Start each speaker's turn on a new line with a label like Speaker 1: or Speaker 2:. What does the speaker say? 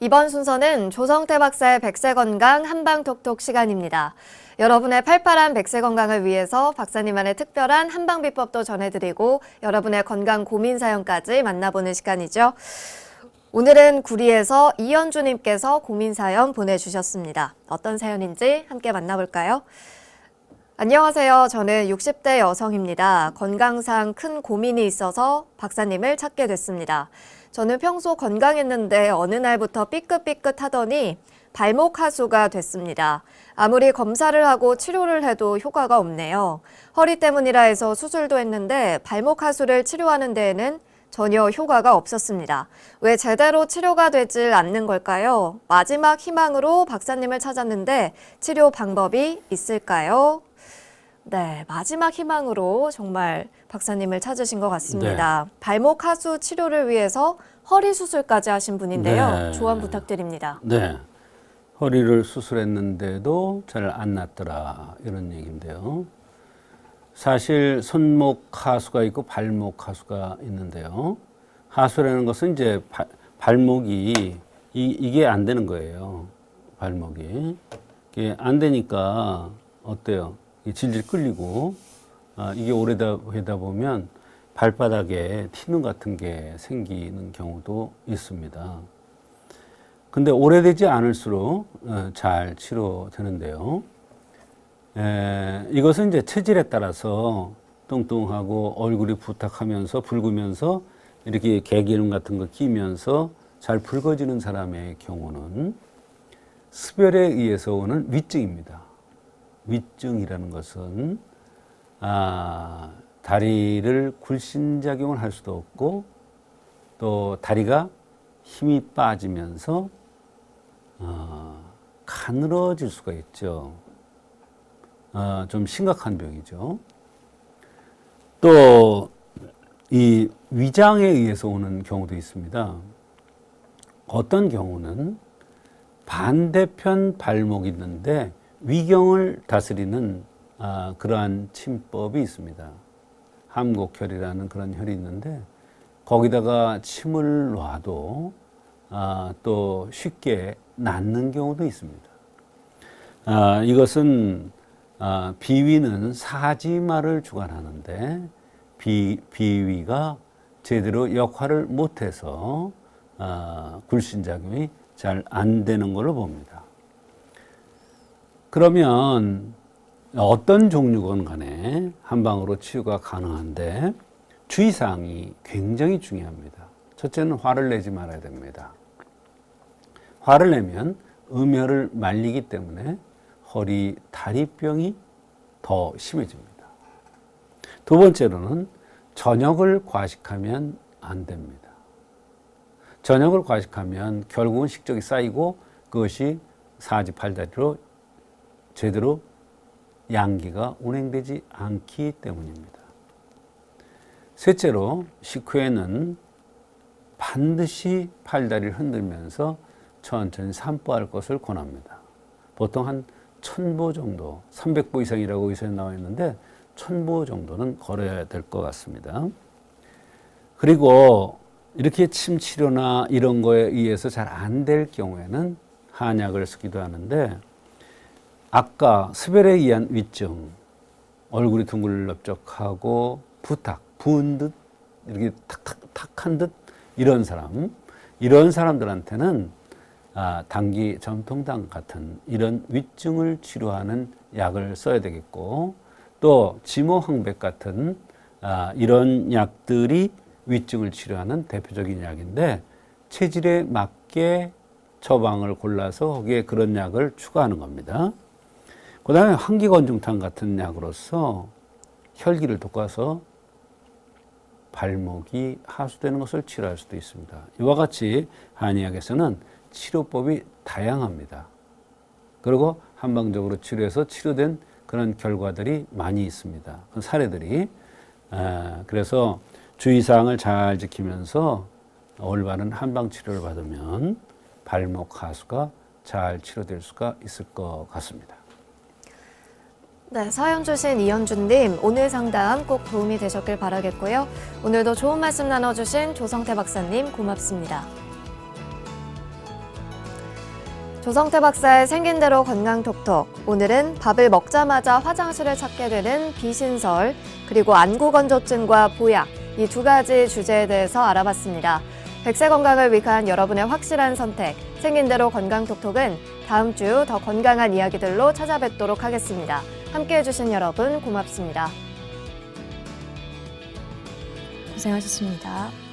Speaker 1: 이번 순서는 조성태 박사의 백세 건강 한방톡톡 시간입니다. 여러분의 팔팔한 백세 건강을 위해서 박사님만의 특별한 한방 비법도 전해드리고 여러분의 건강 고민 사연까지 만나보는 시간이죠. 오늘은 구리에서 이현주님께서 고민 사연 보내주셨습니다. 어떤 사연인지 함께 만나볼까요? 안녕하세요. 저는 60대 여성입니다. 건강상 큰 고민이 있어서 박사님을 찾게 됐습니다. 저는 평소 건강했는데 어느 날부터 삐끗삐끗 하더니 발목 하수가 됐습니다. 아무리 검사를 하고 치료를 해도 효과가 없네요. 허리 때문이라 해서 수술도 했는데 발목 하수를 치료하는 데에는 전혀 효과가 없었습니다. 왜 제대로 치료가 되질 않는 걸까요? 마지막 희망으로 박사님을 찾았는데 치료 방법이 있을까요? 네, 마지막 희망으로 정말 박사님을 찾으신 것 같습니다. 발목 하수 치료를 위해서 허리 수술까지 하신 분인데요.
Speaker 2: 네.
Speaker 1: 조언 부탁드립니다.
Speaker 2: 네. 허리를 수술했는데도 잘 안 낫더라. 이런 얘기인데요. 사실 손목 하수가 있고 발목 하수가 있는데요. 하수라는 것은 이제 발, 발목이 이, 이 게 안 되는 거예요. 발목이. 이게 안 되니까 어때요? 질질 끌리고 아, 이게 오래다 되다 보면 발바닥에 티눈 같은 게 생기는 경우도 있습니다. 근데 오래되지 않을수록 어, 잘 치료되는데요. 에, 이것은 이제 체질에 따라서 뚱뚱하고 얼굴이 부탁하면서 붉으면서 이렇게 개기름 같은 거 끼면서 잘 붉어지는 사람의 경우는 습열에 의해서 오는 위증입니다. 위증이라는 것은 아, 다리를 굴신작용을 할 수도 없고 또 다리가 힘이 빠지면서 어, 가늘어질 수가 있죠. 어, 좀 심각한 병이죠. 또 이 위장에 의해서 오는 경우도 있습니다. 어떤 경우는 반대편 발목이 있는데 위경을 다스리는 아, 그러한 침법이 있습니다. 함곡혈이라는 그런 혈이 있는데 거기다가 침을 놔도 아, 또 쉽게 낫는 경우도 있습니다. 아, 이것은 아, 비위는 사지마를 주관하는데 비, 비위가 제대로 역할을 못해서 아, 굴신작용이 잘 안 되는 걸로 봅니다. 그러면 어떤 종류건 간에 한 방으로 치유가 가능한데 주의사항이 굉장히 중요합니다. 첫째는 화를 내지 말아야 됩니다. 화를 내면 음혈을 말리기 때문에 허리 다리병이 더 심해집니다. 두 번째로는 저녁을 과식하면 안 됩니다. 저녁을 과식하면 결국은 식적이 쌓이고 그것이 사지팔다리로 제대로 양기가 운행되지 않기 때문입니다. 셋째로 식후에는 반드시 팔다리를 흔들면서 천천히 산보할 것을 권합니다. 보통 한 천보 정도, 300보 이상이라고 의사에 나와 있는데 천보 정도는 걸어야 될 것 같습니다. 그리고 이렇게 침 치료나 이런 거에 의해서 잘 안 될 경우에는 한약을 쓰기도 하는데 아까 습열에 의한 위증, 얼굴이 둥글럽적하고 부탁, 부은 듯 이렇게 탁탁탁한 듯 이런 사람, 이런 사람들한테는 아, 당기 전통당 같은 이런 위증을 치료하는 약을 써야 되겠고 또 지모항백 같은 아, 이런 약들이 위증을 치료하는 대표적인 약인데 체질에 맞게 처방을 골라서 거기에 그런 약을 추가하는 겁니다. 그 다음에 환기건중탕 같은 약으로서 혈기를 돋궈서 발목이 하수되는 것을 치료할 수도 있습니다. 이와 같이 한의학에서는 치료법이 다양합니다. 그리고 한방적으로 치료해서 치료된 그런 결과들이 많이 있습니다. 그 사례들이. 아, 그래서 주의사항을 잘 지키면서 올바른 한방 치료를 받으면 발목 하수가 잘 치료될 수가 있을 것 같습니다.
Speaker 1: 네, 사연 주신 이현주님, 오늘 상담 꼭 도움이 되셨길 바라겠고요. 오늘도 좋은 말씀 나눠주신 조성태 박사님 고맙습니다. 조성태 박사의 생긴 대로 건강 톡톡. 오늘은 밥을 먹자마자 화장실을 찾게 되는 비신설, 그리고 안구 건조증과 보약, 이 두 가지 주제에 대해서 알아봤습니다. 백세 건강을 위한 여러분의 확실한 선택, 생긴 대로 건강 톡톡은 다음 주 더 건강한 이야기들로 찾아뵙도록 하겠습니다. 함께 해 주신 여러분 고맙습니다.
Speaker 3: 고생하셨습니다.